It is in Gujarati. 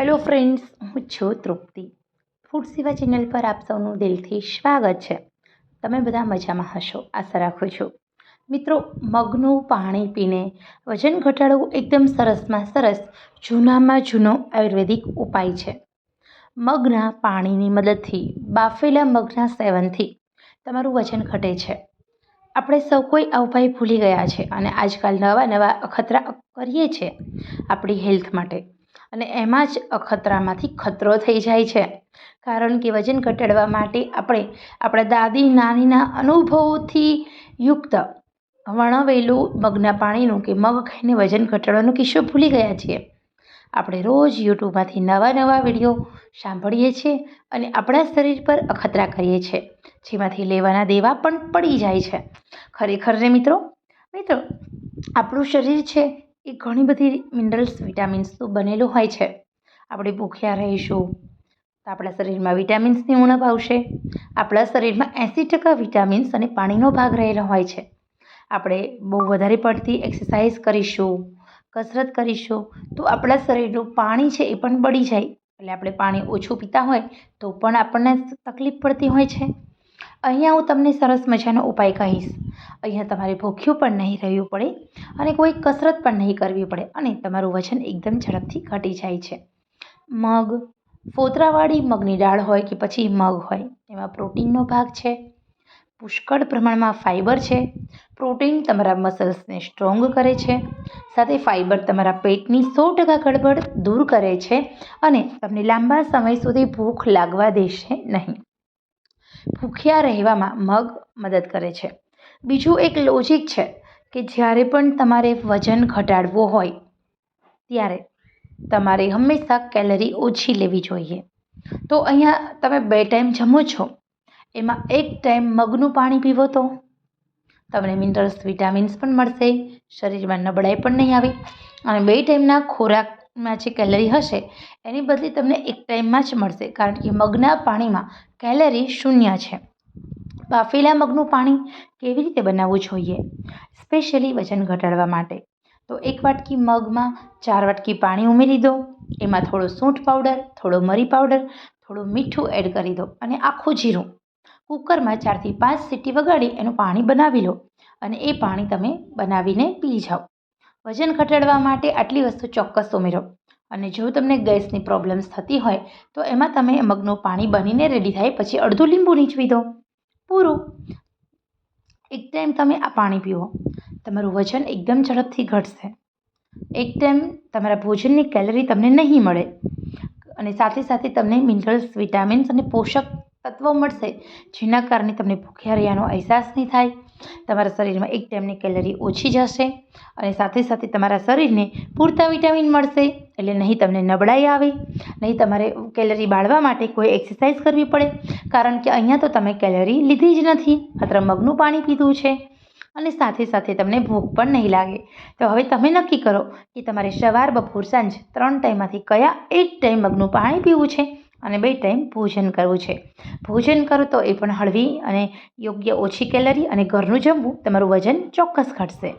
હેલો ફ્રેન્ડ્સ હું છું તૃપ્તિ. ફૂડ સેવા ચેનલ પર આપ સૌનું દિલથી સ્વાગત છે. તમે બધા મજામાં હશો? આશા રાખું છું. મિત્રો, મગનું પાણી પીને વજન ઘટાડવું એકદમ સરસમાં સરસ જૂનામાં જૂનો આયુર્વેદિક ઉપાય છે. મગના પાણીની મદદથી, બાફેલા મગના સેવનથી તમારું વજન ઘટે છે. આપણે સૌ કોઈ આ ઉપાય ભૂલી ગયા છે અને આજકાલ નવા નવા અખતરા કરીએ છીએ આપણી હેલ્થ માટે. અને એમાં જ અખતરામાંથી ખતરો થઈ જાય છે. કારણ કે વજન ઘટાડવા માટે આપણે આપણા દાદી, નાનીના અનુભવોથી યુક્ત વર્ણવેલું મગના પાણીનું કે મગ ખાઈને વજન ઘટાડવાનો કિસ્સો ભૂલી ગયા છીએ. આપણે રોજ યુટ્યુબમાંથી નવા નવા વીડિયો સાંભળીએ છીએ અને આપણા શરીર પર અખતરા કરીએ છીએ. જેમાંથી લેવાના દેવા પણ પડી જાય છે. ખરેખર ને મિત્રો? મિત્રો, આપણું શરીર છે એ ઘણી બધી મિનરલ્સ વિટામિન્સનું બનેલું હોય છે. આપણે ભૂખ્યા રહીશું તો આપણા શરીરમાં વિટામિન્સની ઉણપ આવશે. આપણા શરીરમાં એંસી ટકા વિટામિન્સ અને પાણીનો ભાગ રહેલો હોય છે. આપણે બહુ વધારે પડતી એક્સરસાઇઝ કરીશું, કસરત કરીશું, તો આપણા શરીરનું પાણી છે એ પણ બળી જાય. એટલે આપણે પાણી ઓછું પીતા હોય તો પણ આપણને તકલીફ પડતી હોય છે. અહીંયા હું તમને સરસ મજાનો ઉપાય કહીશ. અહીંયા તમારે ભૂખ્યું પણ નહીં રહેવું પડે અને કોઈ કસરત પણ નહીં કરવી પડે અને તમારું વજન એકદમ ઝડપથી ઘટી જાય છે. મગ, ફોતરાવાળી મગની દાળ હોય કે પછી મગ હોય, એમાં પ્રોટીનનો ભાગ છે. પુષ્કળ પ્રમાણમાં ફાઇબર છે. પ્રોટીન તમારા મસલ્સને સ્ટ્રોંગ કરે છે. સાથે ફાઇબર તમારા પેટની સો ટકા ગડબડ દૂર કરે છે અને તમને લાંબા સમય સુધી ભૂખ લાગવા દેશે નહીં. ભૂખ્યા રહેવામાં મગ મદદ કરે છે. બીજું એક લોજિક છે કે જ્યારે પણ તમારે વજન ઘટાડવું હોય, ત્યારે તમારે હંમેશા કેલરી ઓછી લેવી જોઈએ. તો અહીંયા તમે બે ટાઈમ જમો છો, એમાં એક ટાઈમ મગનું પાણી પીવો તો? તમને મિનરલ્સ વિટામિન્સ પણ મળશે, શરીરમાં નબળાઈ પણ નહીં આવે, અને બે ટાઈમના ખોરાકમાં જે કેલરી હશે, એની બદલે તમને એક ટાઈમમાં જ મળશે, કારણ કે મગના પાણીમાં કેલરી શૂન્ય છે. બાફેલા મગનું પાણી કેવી રીતે બનાવવું જોઈએ? સ્પેશિયલી વજન ઘટાડવા માટે. તો એક વાટકી મગમાં ચાર વાટકી પાણી ઉમેરી દો, એમાં થોડો સૂંઠ પાવડર થોડો મરી પાવડર થોડું મીઠું એડ કરી દો અને આખું જીરું. કુકરમાં ચારથી પાંચ સીટી વગાડી એનું પાણી બનાવી લો અને એ પાણી તમે બનાવીને પી જાઓ. વજન ઘટાડવા માટે આટલી વસ્તુ ચોક્કસ ઉમેરો. અને જો તમને ગેસની પ્રોબ્લેમ્સ થતી હોય, તો એમાં તમે મગનું પાણી બનીને રેડી થાય, પછી અડધું લીંબુ નીચવી દો. પૂરું. એક ટાઈમ તમે આ પાણી પીવો. તમારું વજન એકદમ ઝડપથી ઘટશે. એક ટાઈમ તમારા ભોજનની કેલરી તમને નહીં મળે. અને સાથે સાથે તમને મિનરલ્સ વિટામિન્સ અને પોષક તત્વો મળશે, જેના કારણે તમને ભૂખ્યા રહ્યાનો અહેસાસ નહીં થાય. તમારા શરીરમાં એક ટાઈમની કેલરી ઓછી જશે અને સાથે સાથે તમારા શરીરને પૂરતા વિટામિન મળશે એટલે નહીં તમને નબળાઈ આવે, નહીં તમારે કેલરી બાળવા માટે કોઈ એક્સરસાઇઝ કરવી પડે, કારણ કે અહીંયા તો તમે કેલરી લીધી જ નથી, માત્ર મગનું પાણી પીધું છે અને સાથે સાથે તમને ભૂખ પણ નહીં લાગે. તો હવે તમે નક્કી કરો કે તમારે સવાર બપોર સાંજ ત્રણ ટાઈમમાંથી કયા એક ટાઈમ મગનું પાણી પીવું છે? અને બે ટાઈમ ભોજન કરવું છે. ભોજન કરો તો એ પણ હળવી અને યોગ્ય ઓછી કેલરી અને ઘરનું જમવું તમારું વજન ચોક્કસ ઘટશે.